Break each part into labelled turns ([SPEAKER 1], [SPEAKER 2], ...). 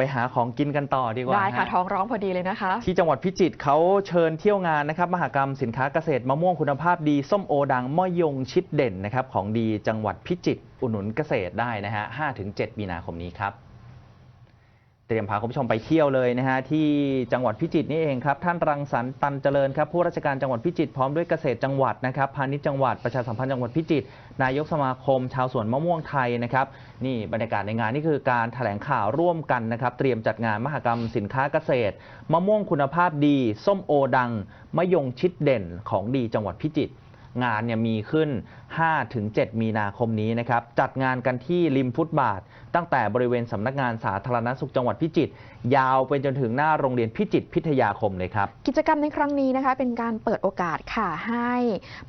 [SPEAKER 1] ไปหาของกินกันต่อดีกว่า
[SPEAKER 2] ได้ค่ะ
[SPEAKER 1] ฮ
[SPEAKER 2] ท้องร้องพอดีเลยนะคะ
[SPEAKER 1] ที่จังหวัดพิจิตรเขาเชิญเที่ยวงานนะครับมหกรรมสินค้าเกษตรมะม่วงคุณภาพดี ส้มโอดังมะยงชิดเด่นนะครับของดีจังหวัดพิจิตรอุดหนุนเกษตรได้นะฮะ5-7มีนาคมนี้ครับ เตรียมพาคุณผู้ชมไปเที่ยวเลยนะฮะที่จังหวัดพิจิตรนี่เองครับท่านรังสรรค์ตันเจริญครับผู้ราชการจังหวัดพิจิตรพร้อมด้วยเกษตรจังหวัดนะครับพาณิชย์จังหวัดประชาสัมพันธ์จังหวัดพิจิตรนายกสมาคม ชาวสวนมะม่วงไทยนะครับนี่บรรยากาศในงานนี่คือการแถลงข่าวร่วมกันนะครับเตรียมจัดงานมหกรรมสินค้าเกษตร มะม่วงคุณภาพดี ส้มโอดังมะยงชิดเด่นของดีจังหวัดพิจิตรงานเนี่ยมีขึ้น 5-7มีนาคมนี้นะครับ จัดงานกันที่ริมฟุตบาท ตั้งแต่บริเวณสำนักงานสาธารณสุขจังหวัดพิจิตรยาวไปจนถึงหน้าโรงเรียนพิจิตรพิทยาคมเลยครับ
[SPEAKER 2] กิจกรรมในครั้งนี้นะคะ เป็นการเปิดโอกาสค่ะให้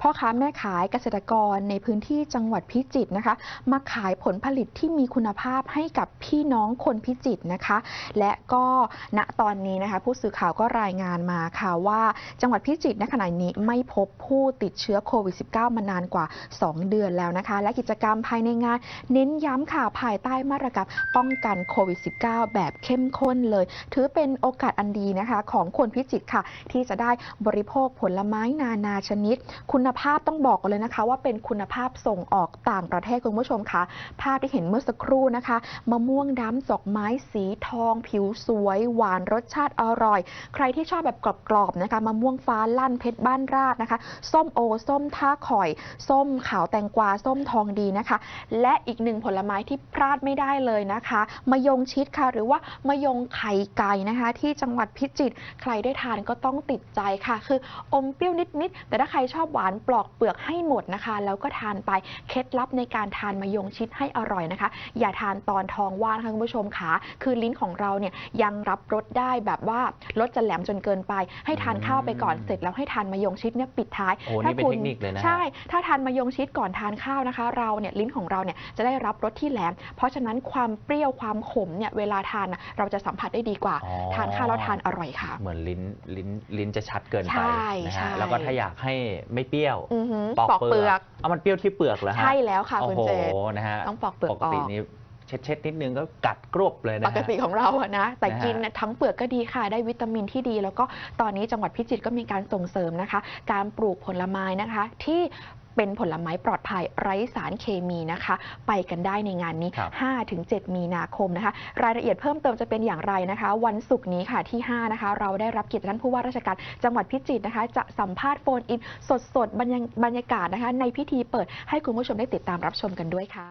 [SPEAKER 2] พ่อค้าแม่ขายเกษตรกรในพื้นที่จังหวัดพิจิตรนะคะ มาขายผลผลิตที่มีคุณภาพให้กับพี่น้องคนพิจิตรนะคะ และก็ณตอนนี้นะคะ ผู้สื่อข่าวก็รายงานมาค่ะว่าจังหวัดพิจิตรณขณะนี้ไม่พบผู้ติดเชื้อโควิด -19 มานานกว่า2 เดือนแล้วนะคะ และกิจกรรมภายในงาน เน้นย้ำค่ะภายใต้มาตรการป้องกันโควิด -19 แบบเข้มข้นเลย ถือเป็นโอกาสอันดีนะคะ ของคนพิจิตรค่ะ ที่จะได้บริโภคผลไม้นานาชนิด คุณภาพต้องบอกกันเลยนะคะ ว่าเป็นคุณภาพส่งออกต่างประเทศคุณผู้ชมค่ะภาพที่เห็นเมื่อสักครู่นะคะมะม่วงดำดอกไม้สีทอง ผิวสวย หวานรสชาติอร่อย ใครที่ชอบแบบกรอบๆนะคะมะม่วงฟ้าลั่นเพชรบ้านราดนะคะ ส้มโอ ส้มท่าข่อย ส้มขาวแตงกวาส้มทองดีนะคะ และอีกหนึ่งผลไม้ที่พลาดไม่ได้เลยนะคะมะยงชิดค่ะ หรือว่ามะยงไข่ไก่นะคะ ที่จังหวัดพิจิตรใครได้ทานก็ต้องติดใจค่ะ คืออมเปรี้ยวนิดๆแต่ถ้าใครชอบหวานปลอกเปลือกให้หมดนะคะ แล้วก็ทานไปเคล็ดลับในการทานมะยงชิดให้อร่อยนะคะ อย่าทานตอนท้องว่างนะคะคุณผู้ชมค่ะคือลิ้นของเราเนี่ยยังรับรสได้แบบว่ารสจะแหลมจนเกินไป ให้ทานข้าวไปก่อนเสร็จแล้วให้ทานมะยงชิดเนี่ยปิดท้าย
[SPEAKER 1] โอ้นี่เป็นเทคนิคเลยนะฮะ
[SPEAKER 2] ใช่ ถ้าทานมะยงชิดก่อนทานข้าวนะคะ เราเนี่ยลิ้นของเราเนี่ยจะได้รับรสที่แหลม เพราะฉะนั้นความเปรี้ยวความขมเนี่ยเวลาทานน่ะเราจะสัมผัสได้ดีกว่า
[SPEAKER 1] อ๋อ
[SPEAKER 2] ทานข้าวแล้วทานอร่อยค่ะ
[SPEAKER 1] เหมือนลิ้นลิ้นลิ้นจะชัดเกินไป
[SPEAKER 2] ใช่
[SPEAKER 1] นะ
[SPEAKER 2] ใช่
[SPEAKER 1] ฮะแล้วก็ถ้าอยากให้ไม่เปรี้ยว
[SPEAKER 2] อือหือ
[SPEAKER 1] ปอก
[SPEAKER 2] ปอก
[SPEAKER 1] เป
[SPEAKER 2] เป
[SPEAKER 1] ลื
[SPEAKER 2] ลื
[SPEAKER 1] อ
[SPEAKER 2] อกก
[SPEAKER 1] เอามันเปรี้ยวที่เปลือกเหรอฮะ
[SPEAKER 2] ใช่แล้วค่ะ
[SPEAKER 1] โอ้
[SPEAKER 2] คุณ
[SPEAKER 1] โห
[SPEAKER 2] เจ
[SPEAKER 1] นะฮะ
[SPEAKER 2] ต้องปอกเปลือก
[SPEAKER 1] ปกติ
[SPEAKER 2] ออก
[SPEAKER 1] นี้เช็ดเช็ดๆนิดนึงก็กัดกรวบเลยนะ
[SPEAKER 2] ป
[SPEAKER 1] ฮะ
[SPEAKER 2] กติของเราอะนะแต่
[SPEAKER 1] นะฮะ
[SPEAKER 2] กินน่ะทั้งเปลือกก็ดีค่ะ ได้วิตามินที่ดี แล้วก็ตอนนี้จังหวัดพิจิตรก็มีการส่งเสริมนะคะ การปลูกผลไม้นะคะ ที่ เป็นผลไม้ปลอดภัยไร้สารเคมีนะคะ ไปกันได้ในงานนี้
[SPEAKER 1] ครับ
[SPEAKER 2] 5-7 มีนาคมนะคะ รายละเอียดเพิ่มเติมจะเป็นอย่างไรนะคะ วันศุกร์นี้ค่ะที่ 5 นะคะ เราได้รับเกียรติท่านผู้ว่าราชการจังหวัดพิจิตรนะคะ จะสัมภาษณ์โฟนอินสดๆบรรยาบรรยากาศนะคะ ในพิธีเปิดให้คุณผู้ชมได้ติดตามรับชมกันด้วยค่ะ